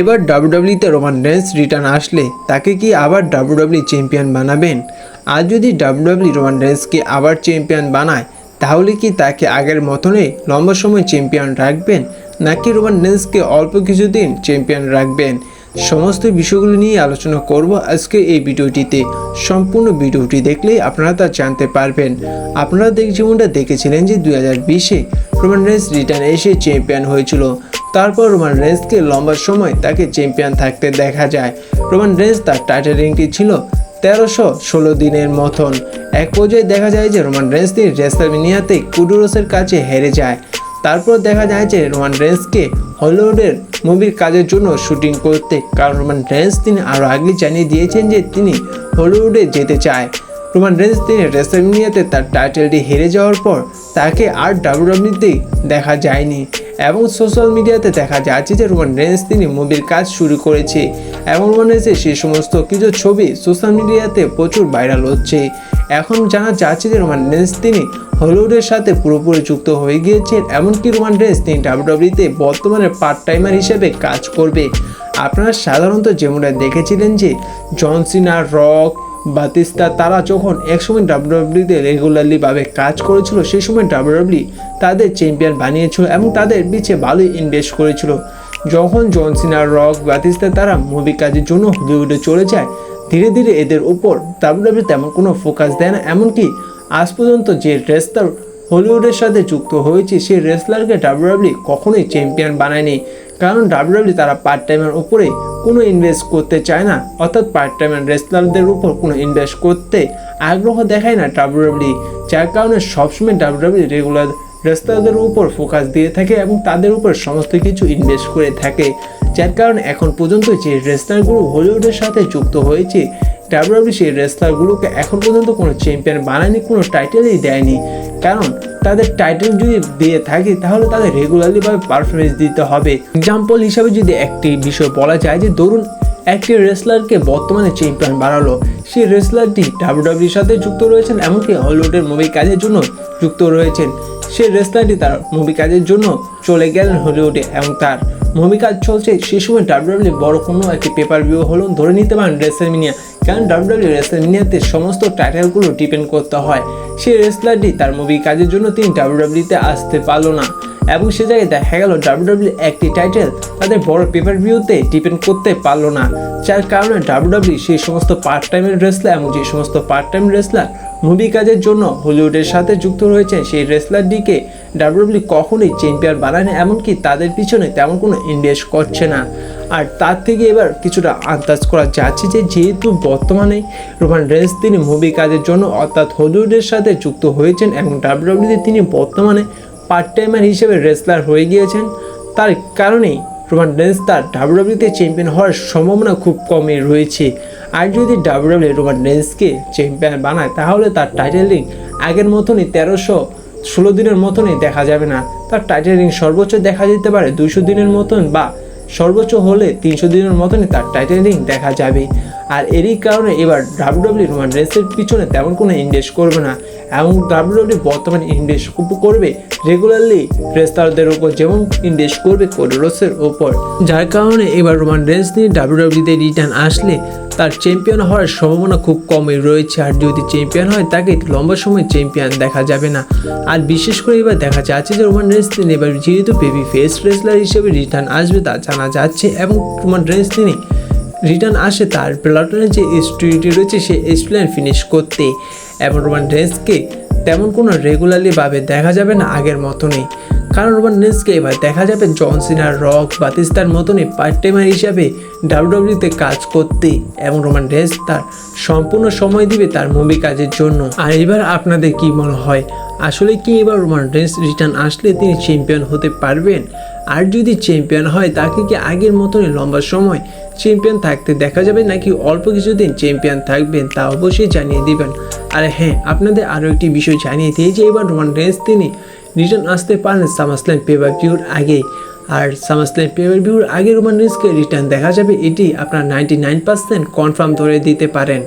এবার ডাব্লিউডাব্লিউতে Roman Reigns return আসলে তাকে কি আবার ডাব্লিউডাব্লিউ চ্যাম্পিয়ন বানাবেন? আর যদি ডাব্লিউডাব্লিউ রোমান রেন্সকে আবার চ্যাম্পিয়ন বানায়, তাহলে কি তাকে আগের মতনই লম্বা সময় চ্যাম্পিয়ন রাখবেন? নাকি রোমান রেন্সকে অল্প কিছুদিন চ্যাম্পিয়ন রাখবেন? সমস্ত বিষয়গুলো নিয়ে আলোচনা করব আজকে এই ভিডিওটিতে। সম্পূর্ণ ভিডিওটি দেখলেই আপনারা তা জানতে পারবেন। আপনারা দেখ যেমনটা দেখেছিলেন যে দুই হাজার বিশে রোমান রেন্স রিটার্ন এসে চ্যাম্পিয়ন হয়েছিল। তারপর রোমান রেন্সকে লম্বা সময় তাকে চ্যাম্পিয়ন থাকতে দেখা যায়। রোমান রেন্স তার টাইটেল রিংটি ছিল তেরোশো ষোলো দিনের মতন। এক পর্যায়ে দেখা যায় যে রোমান রেন্স তিনি রেসলামিনিয়াতে কুডুরোসের কাছে হেরে যায়। তারপর দেখা যায় যে রোমান রেন্সকে হলিউডের মুভির কাজের জন্য শুটিং করতে। কারণ রোমান রেন্স তিনি আরও আগে জানিয়ে দিয়েছেন যে তিনি হলিউডে যেতে চায়। রোমান রেন্স তিনি রেসলামিনিয়াতে তার টাইটেলটি হেরে যাওয়ার পর তাকে আর ডাব্লিউডাব্লিউতে দেখা যায়নি এবং সোশ্যাল মিডিয়াতে দেখা যাচ্ছে যে রোমান রেন্স তিনি মুভির কাজ শুরু করেছে এবং রোমান রেন্সের সেই সমস্ত কিছু ছবি সোশ্যাল মিডিয়াতে প্রচুর ভাইরাল হচ্ছে। এখন জানা যাচ্ছে যে রোমান রেন্স তিনি হলিউডের সাথে পুরোপুরি যুক্ত হয়ে গিয়েছেন এমনকি রোমান রেন্স তিনি ডাব্লিউডাব্লিউতে বর্তমানে পার্ট টাইমার হিসেবে কাজ করবে। আপনারা সাধারণত যেমনটা দেখেছিলেন যে জন সিনা, রক বাতিস্তা তারা যখন একসময় ডাব্লিউডাব্লিউতে রেগুলারলি ভাবে কাজ করেছিল, সেই সময় ডাব্লিউডাব্লিউ তাদের চ্যাম্পিয়ন বানিয়েছিল এবং তাদের পিছিয়ে ভালোই ইনভেস্ট করেছিল। যখন জন সিনা, রক, বাতিস্তা তারা মুভি কাজের জন্য হলিউডে চলে যায়, ধীরে ধীরে এদের উপর ডাব্লিউডাব্লিউ তেমন কোনো ফোকাস দেয় না। এমনকি আজ পর্যন্ত যে রেসলার হলিউডের সাথে যুক্ত হয়েছে, সেই রেসলারকে ডাব্লিউডাব্লিউ কখনোই চ্যাম্পিয়ন বানায়নি। কারণ ডাব্লিউডাব্লিউ তারা পার্ট টাইমের উপরে কোনো ইনভেস্ট করতে চায় না। অর্থাৎ পার্ট টাইমের রেসলারদের উপর কোনো ইনভেস্ট করতে আগ্রহ দেখায় না ডাব্লিউডাব্লিউ যার কারণে সবসময় ডাব্লিউডাব্লিউ রেগুলার রেসলারদের উপর ফোকাস দিয়ে থাকে এবং তাদের উপর সমস্ত কিছু ইনভেস্ট করে থাকে। যার কারণে এখন পর্যন্ত যে রেসলারগুলো হলিউডের সাথে যুক্ত হয়েছে ডাব্লিউডাব্লিউ সেই রেসলারগুলোকে এখন পর্যন্ত কোনো চ্যাম্পিয়ন বানায়নি, কোনো টাইটেলই দেয়নি। কারণ তাদের টাইটেল যদি দিয়ে থাকে, তাহলে তাদের রেগুলারলিভাবে পারফরমেন্স দিতে হবে। এক্সাম্পল হিসাবে যদি একটি বিষয় বলা যায় যে, ধরুন একটি রেসলারকে বর্তমানে চ্যাম্পিয়ন বাড়ালো সেই রেসলারটি ডাব্লিউডাব্লিউর সাথে যুক্ত রয়েছেন, এমনকি হলিউডের মুভি কাজের জন্য যুক্ত রয়েছেন। সেই রেসলারটি তার মুভি কাজের জন্য চলে গেলেন হলিউডে এবং তার কাজ চলছে। সেই সময় ডাব্লিউডাব্লিউ বড় কোনো একটি পেপার ভিউ হলো, ধরে নিতে পারেন রেসেলমিনিয়া কারণ ডাব্লিউডাব্লিউ রেসেলমিনিয়াতে সমস্ত টাইটেলগুলো ডিপেন্ড করতে হয়। সেই রেসলারটি তার মুভি কাজের জন্য তিনি ডাব্লিউডাব্লিউতে আসতে পারল না। এবং সে জায়গায় দেখা গেল ডাব্লিউডাব্লিউ একটি টাইটেল তাদের বড় পেপার ভিউতে ডিপেন্ড করতে পারল না। যার কারণে ডাব্লিউডাব্লিউ সেই সমস্ত পার্ট টাইমের রেসলার এবং যে সমস্ত পার্ট টাইম রেসলার মুভি কাজের জন্য হলিউডের সাথে যুক্ত রয়েছেন, সেই রেসলারটিকে ডাব্লিউডাব্লিউ কখনোই চ্যাম্পিয়ন বানায় না এমনকি তাদের পিছনে তেমন কোনো ইনভেস্ট করছে না। আর তার থেকে এবার কিছুটা আন্দাজ করা যাচ্ছে যে যেহেতু বর্তমানে রোমান রেন্স তিনি মুভি কাজের জন্য অর্থাৎ হলিউডের সাথে যুক্ত হয়েছেন এবং ডাব্লিউডাব্লিউতে তিনি বর্তমানে পার্ট টাইমার হিসেবে রেসলার হয়ে গিয়েছেন, তার কারণেই রোমান রেন্স তার ডাব্লিউডাব্লিউতে চ্যাম্পিয়ন হওয়ার সম্ভাবনা খুব কমই রয়েছে। আর যদি ডাব্লিউডাব্লিউ রোমান রেন্সকে চ্যাম্পিয়ন বানায়, তাহলে তার টাইটেল রিং আগের মতনই তেরোশো ষোলো দিনের মতনই দেখা যাবে না। তার টাইটেল রিং সর্বোচ্চ দেখা যেতে পারে দুশো দিনের মতন বা সর্বোচ্চ হলে তিনশো দিনের মতনই তার টাইটেলিং দেখা যাবে। আর এরই কারণে এবার ডাব্লিউডাব্লিউ রোমান রেন্সের পিছনে তেমন কোনো ইনভেস্ট করবে না। এবং ডাব্লিউডাব্লিউ বর্তমানে ইনভেস্ট করবে রেগুলারলি রেস্তারদের উপর, যেমন ইনভেস্ট করবে কোডোরসের ওপর যার কারণে এবার রোমান রেন্স নিয়ে ডাব্লিউডাব্লিউতে রিটার্ন আসলে তার চ্যাম্পিয়ন হওয়ার সম্ভাবনা খুব কমই রয়েছে। আর যদি চ্যাম্পিয়ন হয়, তাকে লম্বা সময় চ্যাম্পিয়ন দেখা যাবে না। আর বিশেষ করে এবার দেখা যাচ্ছে যে রোমান রেন্স তিনি এবার যেহেতু বেবি ফেস রেসলার হিসেবে রিটার্ন আসবে তা জানা যাচ্ছে এবং রোমান রেন্স তিনি রিটার্ন আসে তার প্লাটনের যে স্টোরিটি রয়েছে সেই স্টোরিলাইন ফিনিশ করতে এবং রোমান রেন্সকে তেমন কোনো রেগুলারলি ভাবে দেখা যাবে না আগের মতনই। কারণ রোমান রেন্সকে এবার দেখা যাবে জন সিনার, রক, বাতিস্তার মতনই পার্ট টাইমার হিসাবে ডাব্লিউডাব্লিউতে কাজ করতে এবং রোমান রেন্স তার সম্পূর্ণ সময় দিবে তার মুভি কাজের জন্য। আর এবার আপনাদের কি মনে হয়? আসলে কি এবার রোমান রেন্স রিটার্ন আসলে তিনি চ্যাম্পিয়ন হতে পারবেন? আর যদি চ্যাম্পিয়ন হয়, তাকে কি আগের মতনই লম্বা সময় চ্যাম্পিয়ন থাকতে দেখা যাবে নাকি অল্প কিছুদিন চ্যাম্পিয়ন থাকবেন তা অবশ্যই জানিয়ে দিবেন। আর হ্যাঁ আপনাদের আরও একটি বিষয় জানিয়ে দিই যে এবার রোমান রেন্স তিনি রিটার্ন আসতে পারেন সামাসল্যান্ড পেপার ভিউর আগে। আর সামাসল্যান্ড পেপার ভিউর আগে রোমান রিস্কের রিটার্ন দেখা যাবে, এটি আপনার নাইনটি নাইন পার্সেন্ট কনফার্ম ধরে দিতে পারেন।